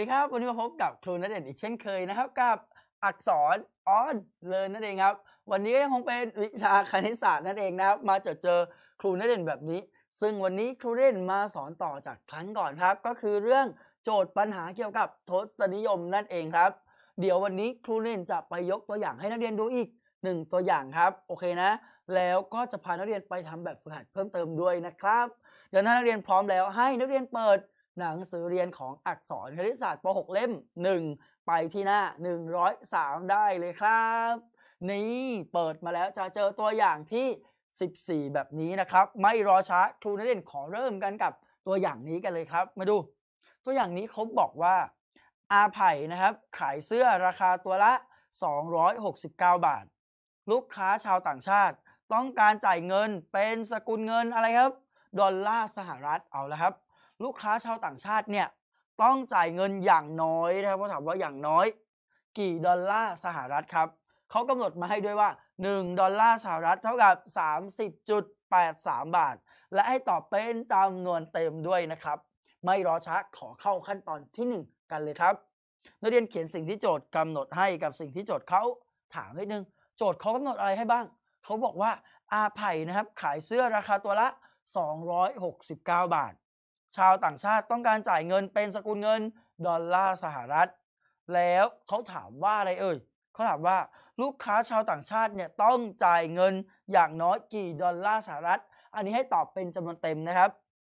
วัสดีครับ วันนี้มาพบกับครูณเดชน์อีกเช่นเคยนะครับ กับอักษรออนเลินนั่นเองครับ วันนี้ก็ยังคงเป็นวิชาคณิตศาสตร์นั่นเองนะครับ มาเจอเจอครูณเดชน์แบบนี้ ซึ่งวันนี้ครูเดชน์มาสอนต่อจากครั้งก่อนครับ ก็คือเรื่องโจทย์ปัญหาเกี่ยวกับทศนิยมนั่นเองครับ เดี๋ยววันนี้ครูเดชน์จะไปยกตัวอย่างให้นักเรียนดูอีกหนึ่งตัวอย่างครับโอเคนะ แล้วก็จะพานักเรียนไปทำแบบฝึกหัดเพิ่มเติมด้วยนะครับ เดี๋ยวถ้านักเรียนพร้อมแล้วให้นักเรียนเปิด หนังสือเรียนของอักษรคณิตศาสตร์ป .6 เล่ม 1 ไปที่หน้า 103 ได้เลยครับ นี่เปิดมาแล้วจะเจอตัวอย่างที่ 14 แบบนี้นะครับ ไม่รอช้าครูนักเรียนขอเริ่มกันกับตัวอย่างนี้กันเลยครับ มาดู ตัวอย่างนี้เขาบอกว่า อาไผ่นะครับ ขายเสื้อราคาตัวละ 269 บาท ลูกค้าชาวต่างชาติ ต้องการจ่ายเงินเป็นสกุลเงินอะไรครับ ดอลลาร์สหรัฐเอาละครับ ลูกค้าชาวต่างชาติเนี่ยต้องจ่ายเงินอย่างน้อยนะครับเขาถามว่าอย่างน้อย กี่ดอลลาร์สหรัฐครับเขากำหนดมาให้ด้วยว่า 1 ดอลลาร์สหรัฐเท่ากับ 30.83 บาท และให้ตอบเป็นจำนวนเต็มด้วยนะครับ ไม่รอช้าขอเข้าขั้นตอนที่ 1 กันเลยครับ นักเรียนเขียนสิ่งที่โจทย์กำหนดให้กับสิ่งที่โจทย์เขาถามนิดนึง โจทย์เขากำหนดอะไรให้บ้าง เขาบอกว่าอาไผ่นะครับขายเสื้อราคาตัวละ 269 บาท ชาวต่างชาติต้องการจ่ายเงินเป็นสกุลเงินดอลลาร์สหรัฐ แล้วเขาถามว่าอะไรเอ่ยเขาถามว่าลูกค้าชาวต่างชาติเนี่ยต้องจ่ายเงินอย่างน้อยกี่ดอลลาร์สหรัฐ อันนี้ให้ตอบเป็นจำนวนเต็มนะครับ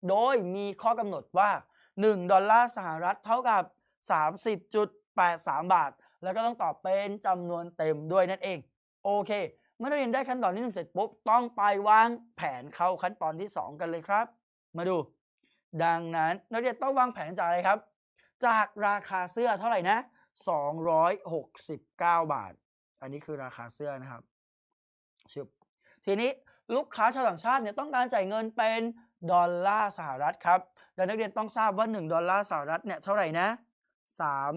โดยมีข้อกำหนดว่า 1 ดอลลาร์สหรัฐเท่ากับ 30.83 บาท แล้วก็ต้องตอบเป็นจำนวนเต็มด้วยนั่นเอง โอเค เมื่อเราเรียนได้ขั้นตอนที่หนึ่งเสร็จปุ๊บ ต้องไปวางแผนเข้าขั้นตอนที่ 2 กันเลยครับ มาดู ดังนั้นนักเรียนต้องวางแผนจากอะไรครับ จากราคาเสื้อเท่าไหร่นะ 269 บาท อันนี้คือราคาเสื้อนะครับชบทีนี้ลูกค้าชาวต่างชาติเนี่ยต้องการจ่ายเงินเป็นดอลลาร์สหรัฐครับและนักเรียนต้องทราบว่า 1 ดอลลาร์สหรัฐเนี่ยเท่าไหร่นะ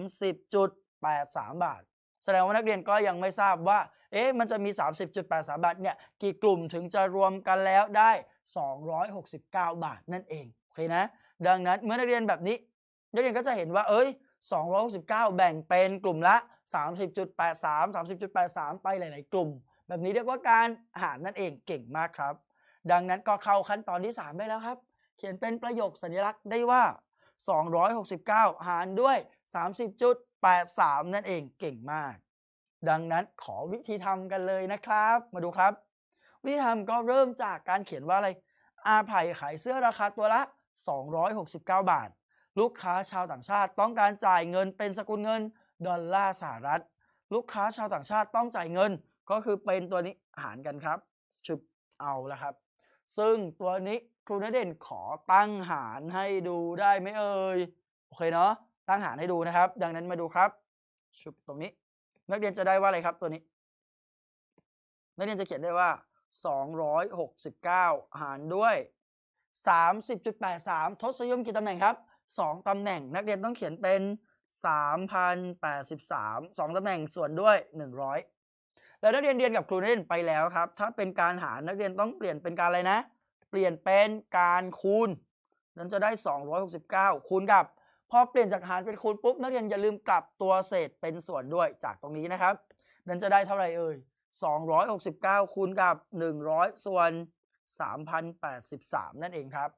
30.83 บาท แสดงว่านักเรียนก็ยังไม่ทราบว่า เอ๊ะ มันจะมี 30.83 บาทเนี่ย กี่กลุ่มถึงจะรวมกันแล้วได้ 269 บาทนั่นเอง โอเคนะ ดังนั้นเมื่อนักเรียนแบบนี้ นักเรียนก็จะเห็นว่า เอ้ย269 แบ่งเป็นกลุ่มละ 30.83 30.83 ไปหลาย ๆ กลุ่ม แบบนี้เรียกว่าการหารนั่นเองเก่งมากครับ ดังนั้นก็เข้าขั้นตอนที่ 3 ได้แล้วครับ เขียนเป็นประโยคสัญลักษณ์ได้ว่า 269 หารด้วย 30.83 นั่นเองเก่งมาก ดังนั้นขอวิธีทำกันเลยนะครับ มาดูครับ วิธีทำก็เริ่มจากการเขียนว่าอะไรอาไผ่ขายเสื้อราคาตัวละ 269 บาท ลูกค้าชาวต่างชาติต้องการจ่ายเงินเป็นสกุลเงินดอลลาร์สหรัฐ ลูกค้าชาวต่างชาติต้องจ่ายเงินก็คือเป็นตัวนี้หารกันครับชุบเอาละครับ ซึ่งตัวนี้ครูณเด่นขอตั้งหารให้ดูได้ไหมเอ่ยโอเคเนาะตั้งหารให้ดูนะครับ ดังนั้นมาดูครับชุบตรงนี้ นักเรียนจะได้ว่าอะไรครับตัวนี้ นักเรียนจะเขียนได้ว่า 269 หารด้วย 30.83 ทศนิยมกี่ตำแหน่งครับ 2ตำแหน่งนักเรียนต้องเขียนเป็น 3,083 2ตำแหน่งส่วนด้วย 100 แล้วนักเรียนเรียนกับครูนักเรียนไปแล้วครับ ถ้าเป็นการหารนักเรียนต้องเปลี่ยนเป็นการอะไรนะ เปลี่ยนเป็นการคูณ นั้นจะได้ 269 คูณกับ พอเปลี่ยนจากหารเป็นคูณปุ๊บนักเรียนอย่าลืมกลับตัวเศษเป็นส่วนด้วยจากตรงนี้นะครับ นั้นจะได้เท่าไหร่เอ่ย269 คูณกับ 100 ส่วน 3,083 นั่นเองครับ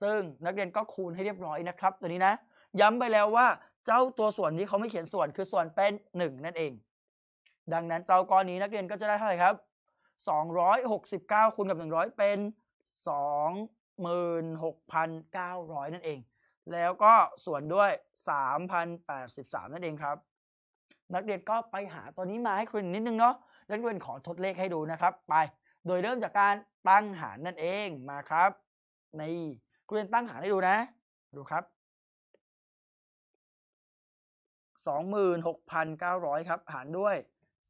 ซึ่งนักเรียนก็คูณให้เรียบร้อยนะครับตัวนี้นะ ย้ำไปแล้วว่าเจ้าตัวส่วนนี้เขาไม่เขียนส่วนคือส่วนเป็น 1 นั่นเอง ดังนั้นเจ้าก้อนนี้นักเรียนก็จะได้เท่าไหร่ครับ 269 คูณกับ 100 เป็น 26,900 นั่นเอง แล้วก็ส่วนด้วย 3,083 นั่นเองครับ นักเรียนก็ไปหาตัวนี้มาให้คุณนิดนึงเนาะนักเรียนขอทดเลขให้ดูนะครับ ไป โดยเริ่มจากการตั้งหารนั่นเองมาครับ ในคุณเรียนตั้งหารให้ดูนะ ดูครับ26,900ครับหารด้วย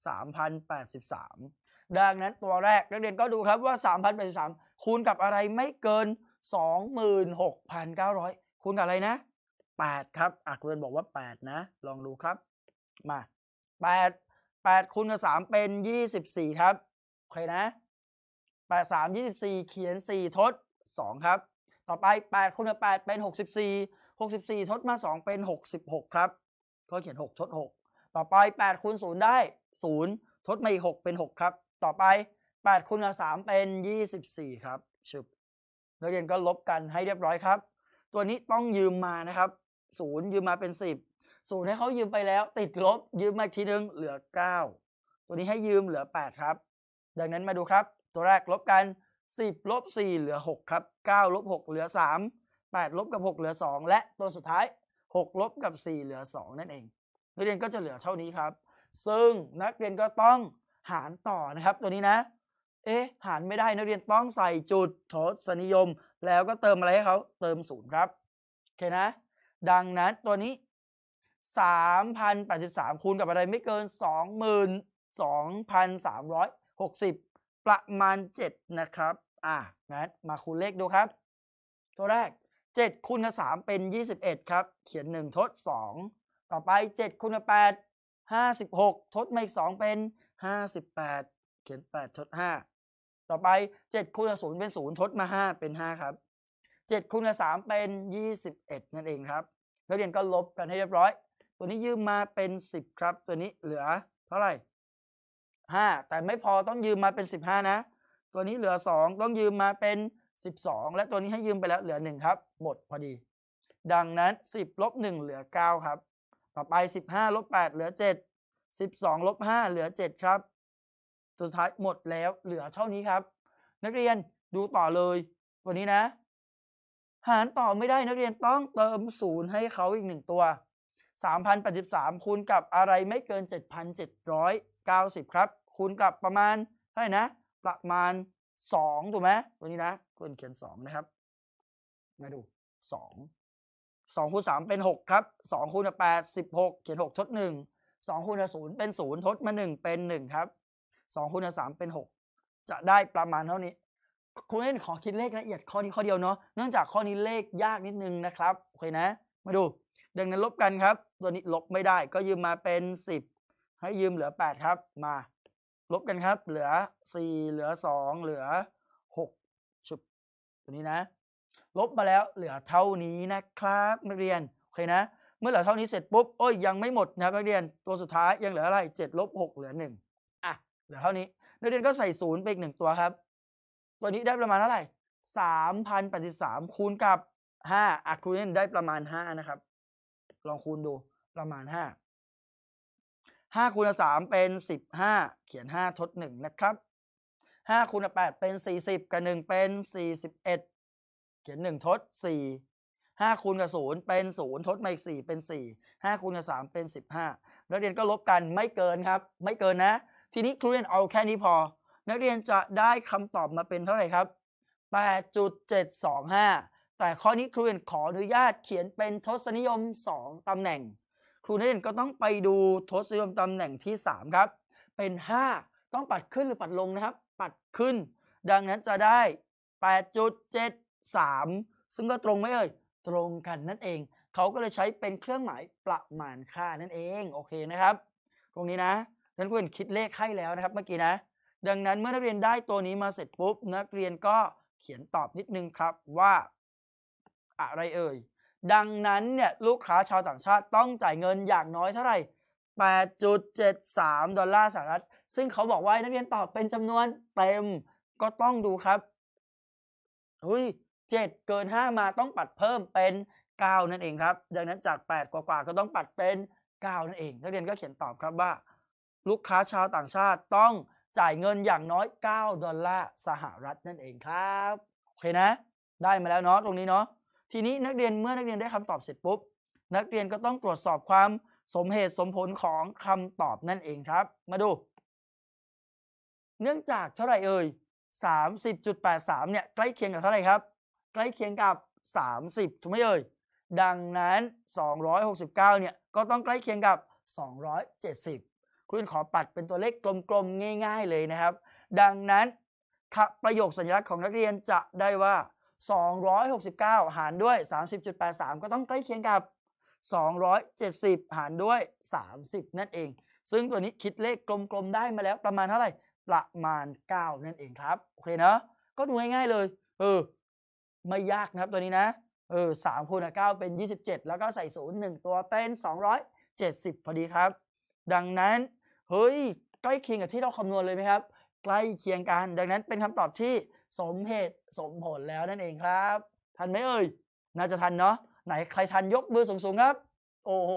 3,083 ดังนั้นตัวแรกนักเรียนก็ดูครับว่า 3,083 คูณกับอะไรไม่เกิน 26,900 คูณกับอะไรนะ 8 ครับอะคุณเรียนบอกว่า 8 นะ ลองดูครับ มา 8 8คูณกับ 3 เป็น 24 ครับ โอเคนะ 8 3 24 เขียน 4 ทด 2 ครับ ต่อไป 8คูณกับ8เป็น 64 64 ทดมา 2 เป็น 66 ครับ ก็เขียน 6 ทด 6 ต่อไป 8คูณ0ได้ 0 ทดมาอีก 6 เป็น 6 ครับ ต่อไป 8คูณกับ3เป็น 24 ครับชึบนักเรียนก็ลบกันให้เรียบร้อยครับ ตัวนี้ต้องยืมมานะครับ 0 ยืมมาเป็น 10 0 ให้เขายืมไปแล้ว ติดลบยืมมาอีกทีนึงเหลือ 9 ตัวนี้ให้ยืมเหลือ 8 ครับ ดังนั้นมาดูครับ ตัวแรกลบกัน 10 ลบ 4 เหลือ 6 ครับ 9 ลบ 6 เหลือ 3 8 ลบกับ 6 เหลือ 2 และตัวสุดท้าย 6 ลบกับ 4 เหลือ 2 นั่นเอง นักเรียนก็จะเหลือเท่านี้ครับ ซึ่งนักเรียนก็ต้องหารต่อนะครับ ตัวนี้นะ เอ๊ะ หารไม่ได้นักเรียนต้องใส่จุดทศนิยม แล้วก็เติมอะไรให้เขาเติมศูนย์ครับ โอเคนะ ดังนั้นตัวนี้ 3,083 คูณกับอะไรไม่เกิน 22,360 ประมาณ 7 นะครับ อะงั้นมาคูณเลขดูครับ ตัวแรก 7คูณกับ3เป็น 21 ครับ เขียน 1 ทด 2 ต่อไป 7คูณกับ8 56 ทดมาอีก 2 เป็น 58 เขียน 8 ทด 5 ต่อไป 7คูณกับ0เป็น 0 ทดมา 5 เป็น 5 ครับ 7คูณกับ3เป็น 21 นั่นเองครับนักเรียนก็ลบกันให้เรียบร้อย ตัวนี้ยืมมาเป็น 10 ครับ ตัวนี้เหลือเท่าไหร่ 5แต่ไม่พอต้องยืมมาเป็น15นะ ตัวนี้เหลือ2ต้องยืมมาเป็น12และตัวนี้ให้ยืมไปแล้วเหลือ1ครับหมดพอดี ดังนั้น10ลบ1เหลือ9ครับ ต่อไป15ลบ8เหลือ7 12ลบ5เหลือ7ครับ สุดท้ายหมดแล้วเหลือเท่านี้ครับ นักเรียนดูต่อเลยตัวนี้นะ หารต่อไม่ได้นักเรียนต้องเติมศูนย์ให้เขาอีกหนึ่งตัว3,083คูณกับอะไรไม่เกิน 90 ครับ คูณกับประมาณเท่าไหร่นะ ประมาณ 2 ถูกไหมตัวนี้นะควรเขียน 2 นะครับ มาดู 2 2คูณ3เป็น 6 ครับ 2คูณกับ8 16 เขียน 6 ทด 1 2คูณ0เป็น 0 ทดมา 1 เป็น 1 ครับ 2คูณ3เป็น 6 จะได้ประมาณเท่านี้คุณเล่นขอคิดเลขละเอียดข้อนี้ข้อเดียวเนาะเนื่องจากข้อนี้เลขยากนิดนึงนะครับ โอเคนะ มาดู ดังนั้นลบกันครับ ตัวนี้ลบไม่ได้ก็ยืมมาเป็น 10 ให้ยืมเหลือ 8 ครับ มา ลบกันครับ เหลือ 4 เหลือ 2 เหลือ6ชุบตัวนี้นะ ลบมาแล้วเหลือเท่านี้นะครับนักเรียน โอเคนะ เมื่อเหลือเท่านี้เสร็จปุ๊บ โอ้ยยังไม่หมดนะครับนักเรียน ตัวสุดท้ายยังเหลืออะไร7ลบ6เหลือ 1 อะ เหลือเท่านี้ นักเรียนก็ใส่ศูนย์ไปอีกหนึ่งตัวครับ ตัวนี้ได้ประมาณเท่าไหร่สามพันแปดสิบสามคูณกับห้าอะคูณนได้ประมาณห้านะครับ ลองคูณดูประมาณห้าห้าคูณกับสามเป็นสิบห้าเขียนห้าทดหนึ่งนะครับห้าคูณกับแปดเป็นสี่สิบกับหนึ่งเป็นสี่สิบเอ็ดเขียนหนึ่งทดสี่ห้าคูณกับศูนย์เป็นศูนย์ทดมาอีกสี่เป็นสี่ห้าคูณกับสามเป็นสิบห้านักเรียนก็ลบกันไม่เกินครับ ไม่เกินนะ ทีนี้ครูเรียนเอาแค่นี้พอ นักเรียนจะได้คำตอบมาเป็นเท่าไหร่ครับ 8.725 แต่ข้อนี้ครูเรียนขออนุญาตเขียนเป็นทศนิยม 2ตำแหน่ง รูนักเรียนก็ต้องไปดูทศนิยมตำแหน่งที่ 3 ครับ เป็น 5 ต้องปัดขึ้นหรือปัดลงนะครับ ปัดขึ้น ดังนั้นจะได้ 8.73 ซึ่งก็ตรงไหมเอ่ย ตรงกันนั่นเอง เขาก็เลยใช้เป็นเครื่องหมายประมาณค่านั่นเอง โอเคนะครับ ตรงนี้นะนั้นครูเรียนคิดเลขให้แล้วนะครับเมื่อกี้นะ ดังนั้นเมื่อนักเรียนได้ตัวนี้มาเสร็จปุ๊บ นักเรียนก็เขียนตอบนิดนึงครับว่า อะไรเอ่ย ดังนั้นเนี่ยลูกค้าชาวต่างชาติต้องจ่ายเงินอย่างน้อยเท่าไหร่ 8.73 ดอลลาร์สหรัฐ ซึ่งเขาบอกว่านักเรียนตอบเป็นจำนวนเต็มก็ต้องดูครับเฮ้ย7เกิน 5 มาต้องปัดเพิ่มเป็น 9 นั่นเองครับ ดังนั้นจาก 8 กว่าๆก็ต้องปัดเป็น 9 นั่นเอง นักเรียนก็เขียนตอบครับว่า ลูกค้าชาวต่างชาติต้องจ่ายเงินอย่างน้อย 9 ดอลลาร์สหรัฐนั่นเองครับ โอเคนะ ได้มาแล้วเนาะตรงนี้เนาะ ทีนี้นักเรียนเมื่อนักเรียนได้คำตอบเสร็จปุ๊บ นักเรียนก็ต้องตรวจสอบความสมเหตุสมผลของคำตอบนั่นเองครับ มาดู เนื่องจากเท่าไหร่เอ่ย30.83เนี่ยใกล้เคียงกับเท่าไหร่ครับ ใกล้เคียงกับ 30ถูกไหมเอ่ยดังนั้น 269เนี่ยก็ต้องใกล้เคียงกับ 270 คุณขอปัดเป็นตัวเลขกลมๆง่าย ๆเลยนะครับ ดังนั้นประโยคสัญลักษณ์ของนักเรียนจะได้ว่า 269 หารด้วย 30.83 ก็ต้องใกล้เคียงกับ 270 หารด้วย 30 นั่นเอง ซึ่งตัวนี้คิดเลขกลมๆ ได้มาแล้วประมาณเท่าไหร่ ประมาณ 9 นั่นเองครับ โอเคเนาะก็ดูง่ายๆเลย เออ ไม่ยากนะครับตัวนี้นะ เออสามคูณเก้าเป็นยี่สิบเจ็ดแล้วก็ใส่ศูนย์หนึ่งตัวเป็นสองร้อยเจ็ดสิบพอดีครับ ดังนั้น เฮ้ย ใกล้เคียงกับที่เราคำนวณเลยไหมครับ ใกล้เคียงกัน ดังนั้นเป็นคำตอบที่ สมเหตุสมผลแล้วนั่นเองครับ ทันไหมเอ่ย น่าจะทันเนาะไหนใครทันยกมือสูงๆครับ โอ้โห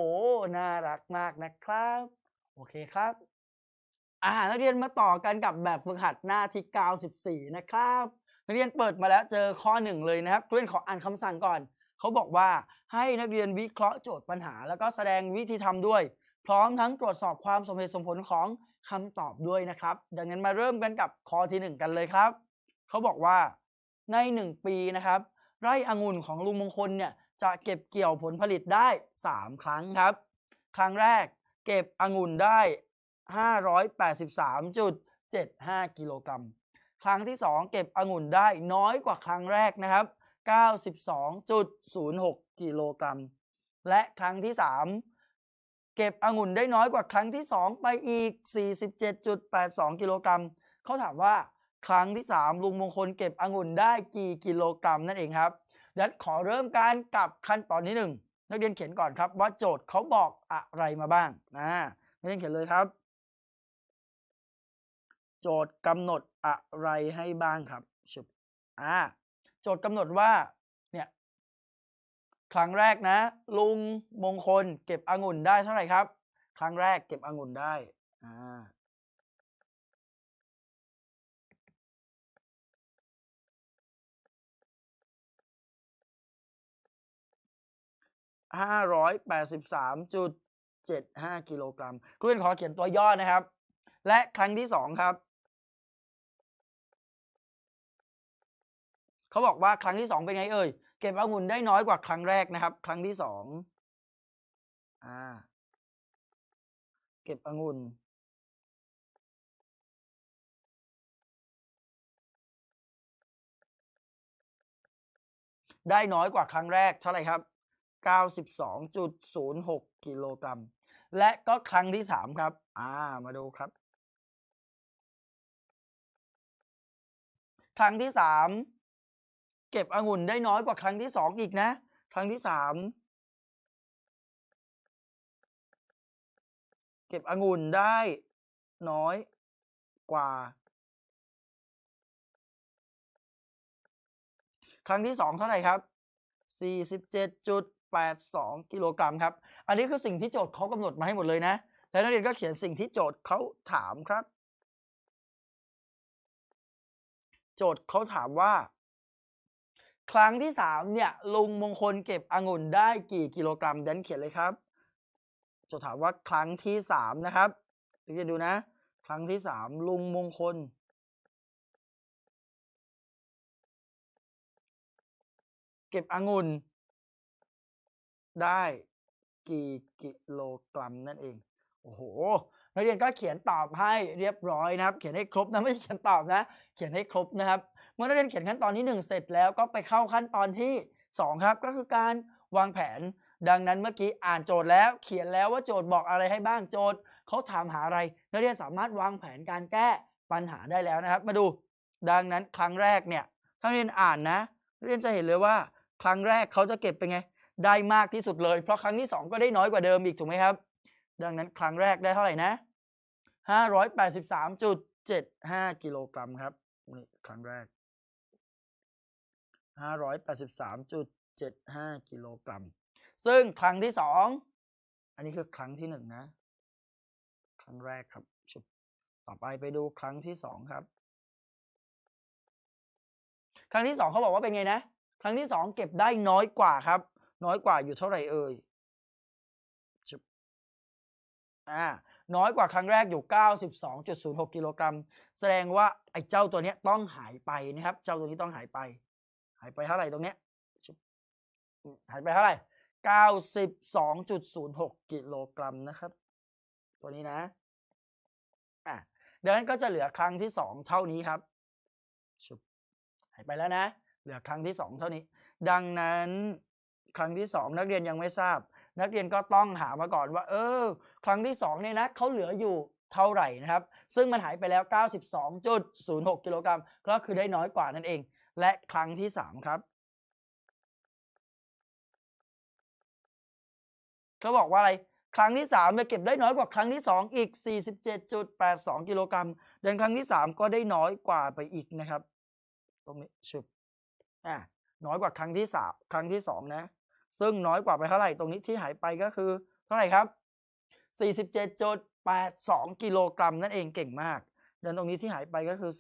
น่ารักมากนะครับ โอเคครับอ่านักเรียนมาต่อกันกับแบบฝึกหัดหน้าที่ 94 นะครับนักเรียนเปิดมาแล้วเจอข้อหนึ่งเลยนะครับเรียนขออ่านคำสั่งก่อน เขาบอกว่าให้นักเรียนวิเคราะห์โจทย์ปัญหา แล้วก็แสดงวิธีทำด้วย พร้อมทั้งตรวจสอบความสมเหตุสมผลของคำตอบด้วยนะครับ ดังนั้นมาเริ่มกันกับข้อที่หนึ่งกันเลยครับ เขาบอกว่าในหนึ่งปีนะครับ ไร่องุ่นของลุงมงคลเนี่ยจะเก็บเกี่ยวผลผลิตได้ 3 ครั้งครับ ครั้งแรกเก็บองุ่นได้ 583.75 กิโลกรัม ครั้งที่ 2 เก็บองุ่นได้น้อยกว่าครั้งแรกนะครับ 92.06 กิโลกรัม และครั้งที่ 3 เก็บองุ่นได้น้อยกว่าครั้งที่ 2 ไปอีก 47.82 กิโลกรัม เขาถามว่า ครั้งที่ 3 ลุงมงคลเก็บองุ่นได้กี่กิโลกรัมนั่นเองครับดังนั้นขอเริ่มการกับขั้นตอนที่หนึ่งนักเรียนเขียนก่อนครับ ว่าโจทย์เขาบอกอะไรมาบ้างนะนักเรียนเขียนเลยครับ โจทย์กำหนดอะไรให้บ้างครับชึบอ่าโจทย์กำหนดว่าเนี่ยครั้งแรกนะ ลุงมงคลเก็บองุ่นได้เท่าไหร่ครับ ครั้งแรกเก็บองุ่นได้อ่า ห้าร้อยแปดสิบสามจุดเจ็ดห้ากิโลกรัมครูเรียนขอเขียนตัวย่อนะครับ และครั้งที่สองครับ เขาบอกว่าครั้งที่สองเป็นไงเอ่ย เก็บองุ่นได้น้อยกว่าครั้งแรกนะครับ ครั้งที่สองอ่า เก็บองุ่นได้น้อยกว่าครั้งแรกเท่าไหร่ครับ 92.06 กิโลกรัม และก็ครั้งที่ 3 ครับ อ่า มาดูครับ ครั้งที่ 3 เก็บองุ่นได้น้อยกว่าครั้งที่ 2 อีกนะ ครั้งที่ 3 เก็บองุ่นได้น้อยกว่า ครั้งที่ 2 เท่าไหร่ครับ 82 กิโลกรัมครับ อันนี้คือสิ่งที่โจทย์เขากำหนดมาให้หมดเลยนะ แล้วนักเรียนก็เขียนสิ่งที่โจทย์เขาถามครับ โจทย์เขาถามว่า ครั้งที่3เนี่ยลุงมงคลเก็บองุ่นได้กี่กิโลกรัมแดนเขียนเลยครับ โจทย์ถามว่าครั้งที่3นะครับนักเรียนดูนะ ครั้งที่3ลุงมงคลเก็บองุ่น ได้กี่กิโลกรัมนั่นเอง โอ้โห นักเรียนก็เขียนตอบให้เรียบร้อยนะครับ เขียนให้ครบนะไม่ใช่เขียนตอบนะ เขียนให้ครบนะครับ เมื่อนักเรียนเขียนขั้นตอนที่ 1 เสร็จแล้วก็ไปเข้าขั้นตอนที่ 2 ครับ ก็คือการวางแผน ดังนั้นเมื่อกี้อ่านโจทย์แล้ว เขียนแล้วว่าโจทย์บอกอะไรให้บ้างโจทย์เขาถามหาอะไร นักเรียนสามารถวางแผนการแก้ปัญหาได้แล้วนะครับ มาดู ดังนั้นครั้งแรกเนี่ยถ้านักเรียนอ่านนะนักเรียนจะเห็นเลยว่า ครั้งแรกเขาจะเก็บเป็นไง ได้มากที่สุดเลย เพราะครั้งที่ 2 ก็ได้น้อยกว่าเดิมอีกถูกไหมครับ ดังนั้นครั้งแรกได้เท่าไหร่นะ 583.75 กิโลกรัมครับนี่ครั้งแรก 583.75 กิโลกรัม ซึ่งครั้งที่ 2 อันนี้คือครั้งที่ 1 นะ ครั้งแรกครับชุบต่อไปไปดูครั้งที่ 2 ครับ ครั้งที่ 2 เขาบอกว่าเป็นไงนะ ครั้งที่ 2 เก็บได้น้อยกว่าครับ น้อยกว่าอยู่เท่าไหร่เอ่ยชุบอ่าน้อยกว่าครั้งแรกอยู่ 92.06 กิโลกรัม แสดงว่าไอ้เจ้าตัวเนี้ยต้องหายไปนะครับ เจ้าตัวนี้ต้องหายไป หายไปเท่าไหร่ตรงเนี้ย หายไปเท่าไหร่ 92.06 กิโลกรัมนะครับ ตัวนี้นะอะดังนั้นก็จะเหลือครั้งที่ 2 เท่านี้ครับชุบหายไปแล้วนะ เหลือครั้งที่ 2 เท่านี้ ดังนั้น ครั้งที่ 2 นักเรียนยังไม่ทราบ นักเรียนก็ต้องหามาก่อนว่า เออ ครั้งที่2เนี่ยนะเขาเหลืออยู่เท่าไหร่นะครับ ซึ่งมันหายไปแล้ว 92.06 กิโลกรัมก็คือได้น้อยกว่านั่นเอง และครั้งที่ 3 ครับเขาบอกว่าอะไรครั้งที่3เนี่ยเก็บได้น้อยกว่าครั้งที่ 2 อีก 47.82 กิโลกรัมเดือนครั้งที่ 3 ก็ได้น้อยกว่าไปอีกนะครับ ตรงนี้ชุบอะน้อยกว่าครั้งที่สามครั้งที่สองนะ ซึ่งน้อยกว่าไปเท่าไหร่ตรงนี้ที่หายไปก็คือ เท่าไหร่ครับ 47.82 กิโลกรัมนั่นเองเก่งมากเดือนตรงนี้ที่หายไปก็คือ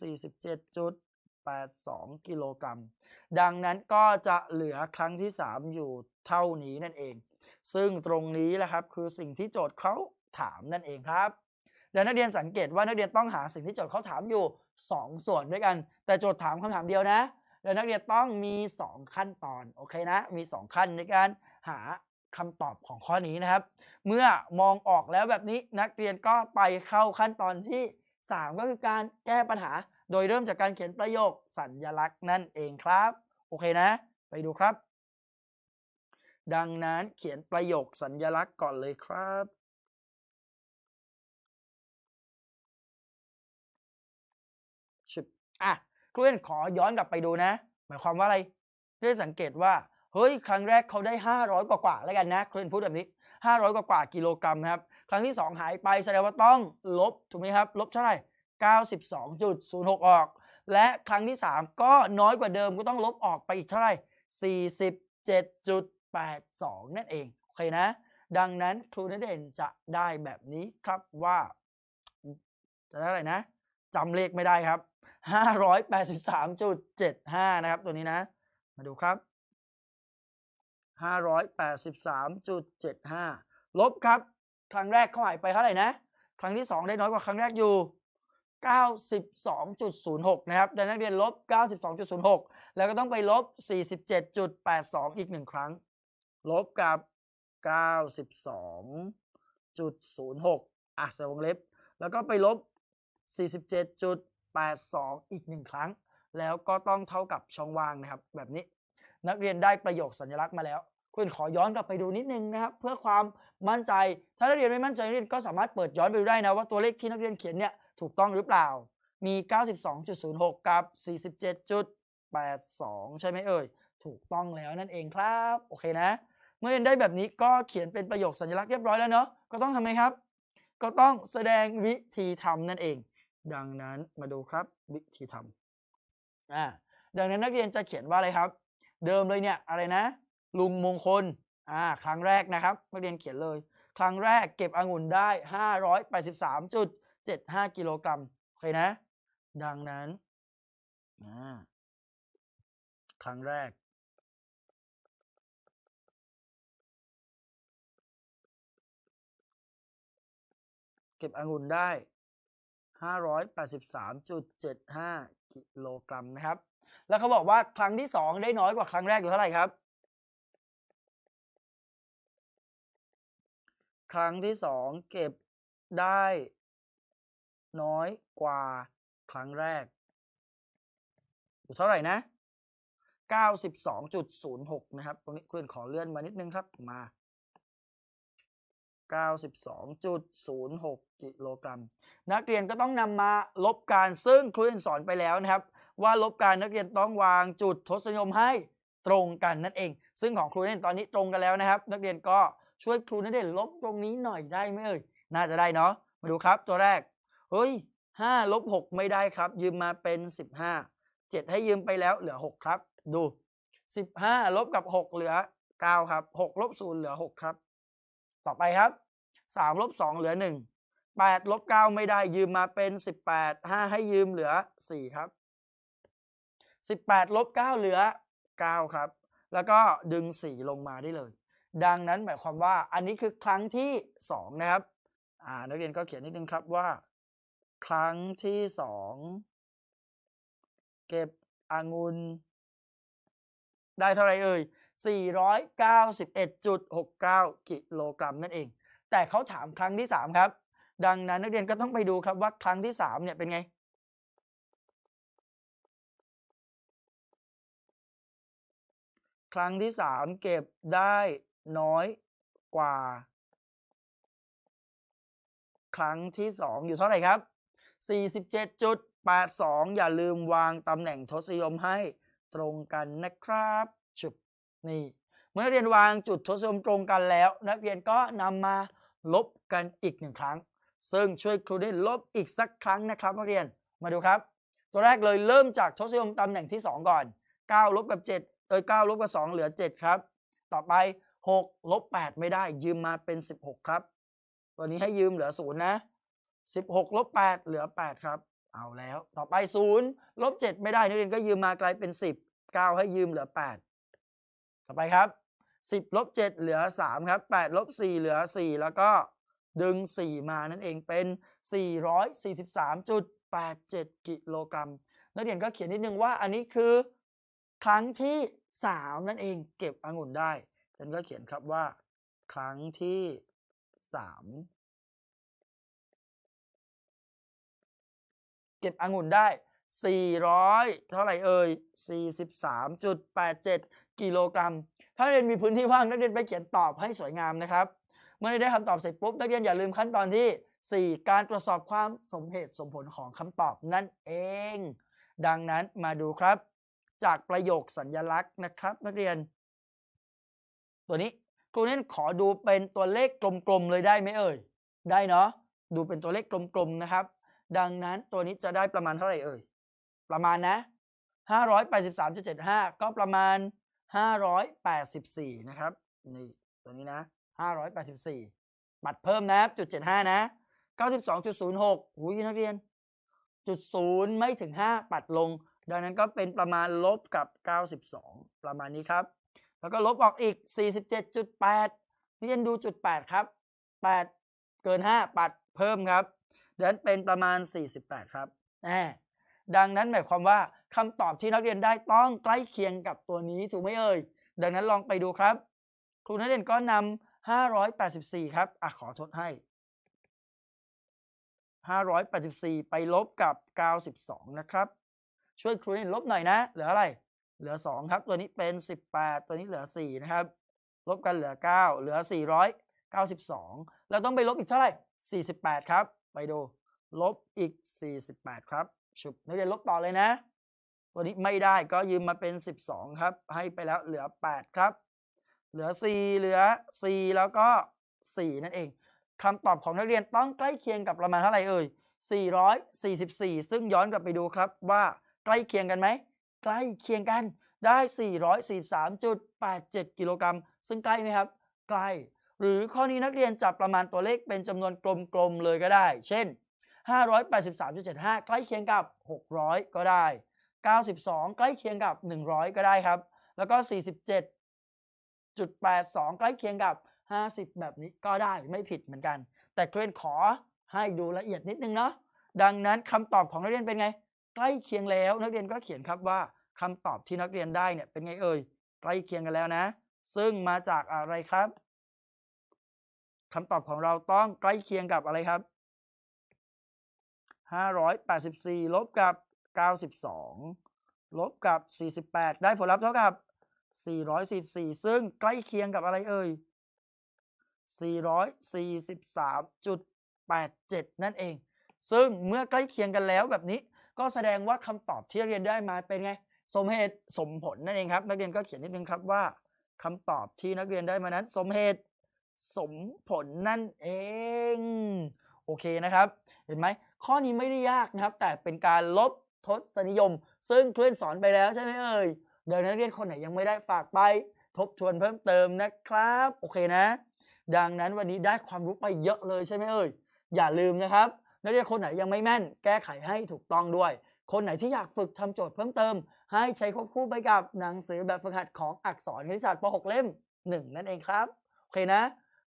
47.82 กิโลกรัม ดังนั้นก็จะเหลือครั้งที่ 3 อยู่เท่านี้นั่นเอง ซึ่งตรงนี้แหละครับคือสิ่งที่โจทย์เขาถามนั่นเองครับแล้วนักเรียนสังเกตว่านักเรียนต้องหาสิ่งที่โจทย์เขาถามอยู่ 2 ส่วนด้วยกัน แต่โจทย์ถามคำถามเดียวนะ แล้วนักเรียนต้องมี 2 ขั้นตอนโอเคนะ มี 2 ขั้นในการหาคำตอบของข้อนี้นะครับ เมื่อมองออกแล้วแบบนี้นักเรียนก็ไปเข้าขั้นตอนที่ 3 ก็คือการแก้ปัญหา โดยเริ่มจากการเขียนประโยคสัญญลักษณ์นั่นเองครับ โอเคนะ ไปดูครับ ดังนั้นเขียนประโยคสัญญลักษณ์ก่อนเลยครับชึบอะ ครูเรียนขอย้อนกลับไปดูนะ หมายความว่าอะไรได้สังเกตว่าเฮ้ยครั้งแรกเขาได้ 500 กว่ากว่าแล้วกันนะครูเรียนพูดแบบนี้ 500 กว่ากว่ากิโลกรัมครับครั้งที่ 2 หายไปแสดงว่าต้องลบถูกไหมครับลบเท่าไหร่92.06 ออก และครั้งที่ 3 ก็น้อยกว่าเดิมก็ต้องลบออกไปอีกเท่าไหร่47.82 นั่นเองโอเคนะ ดังนั้นครูนัเด่นจะได้แบบนี้ครับว่าจะได้อะไรนะจำเลขไม่ได้ครับ 583.75 นะครับ ตัวนี้นะ มาดูครับ 583.75 ลบครับ ครั้งแรกเขาหายไปเท่าไหร่นะ ครั้งที่ 2 ได้น้อยกว่าครั้งแรกอยู่ 92.06 นะครับดังนั้นนักเรียนลบ 92.06 แล้วก็ต้องไปลบ 47.82 อีกหนึ่งครั้ง ลบกับ 92.06 อะใส่วงเล็บ แล้วก็ไปลบ 47. 82 อีกหนึ่งครั้ง แล้วก็ต้องเท่ากับช่องว่างนะครับ แบบนี้นักเรียนได้ประโยคสัญลักษณ์มาแล้ว คุณขอย้อนกลับไปดูนิดนึงนะครับ เพื่อความมั่นใจ ถ้านักเรียนไม่มั่นใจนักเรียนก็สามารถเปิดย้อนไปดูได้นะว่าตัวเลขที่นักเรียนเขียนเนี่ยถูกต้องหรือเปล่า มี 92.06 กับ 47.82 ใช่ไหมเอ่ย ถูกต้องแล้วนั่นเองครับ โอเคนะ เมื่อเรียนได้แบบนี้ก็เขียนเป็นประโยคสัญลักษณ์เรียบร้อยแล้วเนาะ ก็ต้องทำไงครับ ก็ต้องแสดงวิธีทำนั่นเอง ดังนั้นมาดูครับวิธีทำอ่าดังนั้นนักเรียนจะเขียนว่าอะไรครับ เดิมเลยเนี่ยอะไรนะ ลุงมงคลอ่าครั้งแรกนะครับนักเรียนเขียนเลย ครั้งแรกเก็บองุ่นได้ 583.75 กิโลกรัมโอเคนะ ดังนั้นอ่าครั้งแรก เก็บองุ่นได้ 583.75 กิโลกรัมนะครับ แล้วเขาบอกว่าครั้งที่ 2 ได้น้อยกว่าครั้งแรกอยู่เท่าไหร่ครับ ครั้งที่ 2 เก็บได้น้อยกว่าครั้งแรก อยู่เท่าไหร่นะ 92.06 นะครับ ตรงนี้คุณขอเลื่อนมานิดนึงครับมา 92.06 กิโลกรัม นักเรียนก็ต้องนำมาลบการซึ่งครูเรียนสอนไปแล้วนะครับ ว่าลบการนักเรียนต้องวางจุดทศนิยมให้ตรงกันนั่นเอง ซึ่งของครูเรียนตอนนี้ตรงกันแล้วนะครับ นักเรียนก็ช่วยครูนักเรียนลบตรงนี้หน่อยได้ไหมเอ่ยน่าจะได้เนาะมาดูครับตัวแรกเฮ้ย5ลบ6ไม่ได้ครับ ยืมมาเป็น 15 7 ให้ยืมไปแล้วเหลือ 6 ครับ ดู 15 ลบกับ 6 เหลือ 9 ครับ 6 ลบ 0 เหลือ 6 ครับ ต่อไปครับ3ลบ2เหลือ1 8ลบ9ไม่ได้ยืมมาเป็น18 5ให้ยืมเหลือ4ครับ18ลบ9เหลือ9ครับ แล้วก็ดึง4ลงมาได้เลย ดังนั้นหมายความว่าอันนี้คือครั้งที่2นะครับอ่านักเรียนก็เขียนนิดนึงครับว่า ครั้งที่2เก็บองุ่นได้เท่าไหรเอ่ย 491.69 กิโลกรัมนั่นเอง แต่เขาถามครั้งที่ 3 ครับ ดังนั้นนักเรียนก็ต้องไปดูครับว่าครั้งที่ 3 เนี่ยเป็นไง ครั้งที่ 3 เก็บได้น้อยกว่า ครั้งที่ 2 อยู่เท่าไหร่ครับ 47.82 อย่าลืมวางตำแหน่งทศนิยมให้ตรงกันนะครับชุบ นี่เมื่อนักเรียนวางจุดทศนิยมตรงกันแล้ว นักเรียนก็นำมาลบกันอีกหนึ่งครั้ง ซึ่งช่วยครูได้ลบอีกสักครั้งนะครับนักเรียนมาดูครับ ตัวแรกเลยเริ่มจากทศนิยมตำแหน่งที่ 2 ก่อน9ลบกับ7เอ้ย9ลบกับ 2 เหลือ 7 ครับ ต่อไป6ลบ8ไม่ได้ยืมมาเป็น 16 ครับ ตัวนี้ให้ยืมเหลือ0นะ16ลบ8เหลือ 8 ครับ เอาแล้ว ต่อไป0ลบ7ไม่ได้นักเรียนก็ยืมมากลายเป็น 10 9 ให้ยืมเหลือ 8 ต่อไปครับ 10ลบ7เหลือ 3 ครับ8ลบ4เหลือ 4 แล้วก็ดึง 4 มานั่นเองเป็น 443.87 กิโลกรัม นักเรียนก็เขียนนิดนึงว่าอันนี้คือครั้งที่ 3 นั่นเองเก็บองุ่นได้ฉันก็เขียนครับว่า ครั้งที่ 3 เก็บองุ่นได้ 400 เท่าไหร่เอ่ย 43.87 กิโลกรัม ถ้าเรียนมีพื้นที่ว่างนักเรียนไปเขียนตอบให้สวยงามนะครับ เมื่อได้คำตอบเสร็จปุ๊บนักเรียนอย่าลืมขั้นตอนที่ 4 การตรวจสอบความสมเหตุสมผลของคำตอบนั่นเอง ดังนั้นมาดูครับ จากประโยคสัญญลักษณ์นะครับ นักเรียน ตัวนี้ครูเน้นขอดูเป็นตัวเลขกลมๆเลยได้ไหมเอ่ย ได้เนาะ ดูเป็นตัวเลขกลมๆนะครับ ดังนั้นตัวนี้จะได้ประมาณเท่าไหร่เอ่ย ประมาณนะ583.75 ก็ประมาณ 584 นะครับ นี่ตัวนี้นะ 584ปัดเพิ่มนะจุด75 นะ 92.06หูยนักเรียน จุดศูนย์ไม่ถึง 5 ปัดลง ดังนั้นก็เป็นประมาณลบกับ 92 ประมาณนี้ครับ แล้วก็ลบออกอีก 47.8 เรียนดูจุด 8 ครับ 8 เกิน 5 ปัดเพิ่มครับดังนั้นเป็นประมาณ 48 ครับแหม ดังนั้นหมายความว่าคำตอบที่นักเรียนได้ต้องใกล้เคียงกับตัวนี้ถูกไหมเอ่ย ดังนั้นลองไปดูครับ ครูนักเรียนก็นำ584 ครับอะขอทดให้ 584 ไปลบกับ 92 นะครับ ช่วยครูนักเรียนลบหน่อยนะ เหลืออะไร เหลือ 2 ครับ ตัวนี้เป็น 18 ตัวนี้เหลือ 4 นะครับ ลบกันเหลือ 9 เหลือ 492 เราต้องไปลบอีกเท่าไหร่ 48 ครับ ไปดู ลบอีก 48 ครับ ชุบนักเรียนลบต่อเลยนะ ตัวนี้ไม่ได้ก็ยืมมาเป็น 12 ครับ ให้ไปแล้วเหลือ 8 ครับ เหลือ 4 เหลือ 4 แล้วก็ 4 นั่นเองคำตอบของนักเรียนต้องใกล้เคียงกับประมาณเท่าไหร่เอ่ย444 ซึ่งย้อนกลับไปดูครับว่าใกล้เคียงกันไหม ใกล้เคียงกันได้ 443.87 กิโลกรัม ซึ่งใกล้ไหมครับ ใกล้ หรือข้อนี้นักเรียนจับประมาณตัวเลขเป็นจำนวนกลมๆเลยก็ได้ เช่น 583.75 ใกล้เคียงกับ 600 ก็ได้ 92 ใกล้เคียงกับ 100 ก็ได้ครับ แล้วก็ 47.82 ใกล้เคียงกับ 50 แบบนี้ก็ได้ไม่ผิดเหมือนกัน แต่เครนขอให้ดูละเอียดนิดนึงเนาะดังนั้นคำตอบของนักเรียนเป็นไง ใกล้เคียงแล้วนักเรียนก็เขียนครับว่าคำตอบที่นักเรียนได้เนี่ยเป็นไงเอ่ยใกล้เคียงกันแล้วนะ ซึ่งมาจากอะไรครับคำตอบของเราต้องใกล้เคียงกับอะไรครับ 584 ลบกับ 92 ลบกับ 48 ได้ผลลัพธ์เท่ากับ444ซึ่งใกล้เคียงกับอะไรเอ่ย 443.87 นั่นเอง ซึ่งเมื่อใกล้เคียงกันแล้วแบบนี้ ก็แสดงว่าคำตอบที่เรียนได้มาเป็นไง สมเหตุสมผลนั่นเองครับ นักเรียนก็เขียนนิดนึงครับว่าคำตอบที่นักเรียนได้มานั้น สมเหตุสมผลนั่นเอง โอเคนะครับ เห็นไหม ข้อนี้ไม่ได้ยากนะครับ แต่เป็นการลบทศนิยม ซึ่งเพื่อนสอนไปแล้วใช่ไหมเอ่ยเดี๋ยวนักเรียนคนไหนยังไม่ได้ฝากไป ทบทวนเพิ่มเติมนะครับ โอเคนะ ดังนั้นวันนี้ได้ความรู้ไปเยอะเลยใช่ไหมเอ่ยอย่าลืมนะครับ นักเรียนคนไหนยังไม่แม่น แก้ไขให้ถูกต้องด้วย คนไหนที่อยากฝึกทำโจทย์เพิ่มเติม ให้ใช้ควบคู่ไปกับหนังสือแบบฝึกหัดของอักษรคณิตศาสตร์ป .6 เล่ม 1 นั่นเองครับ โอเคนะ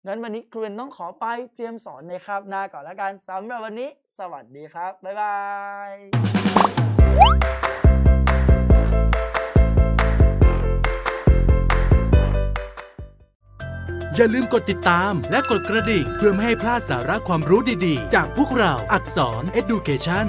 งั้นวันนี้ครูเรียนต้องขอไปเตรียมสอนในคาบหน้าก่อนละกันสำหรับวันนี้ สวัสดีครับ บ๊ายบายอย่าลืมกดติดตามและกดกระดิ่งเพื่อไม่ให้พลาดสาระความรู้ดีๆ จากพวกเราอักษร Education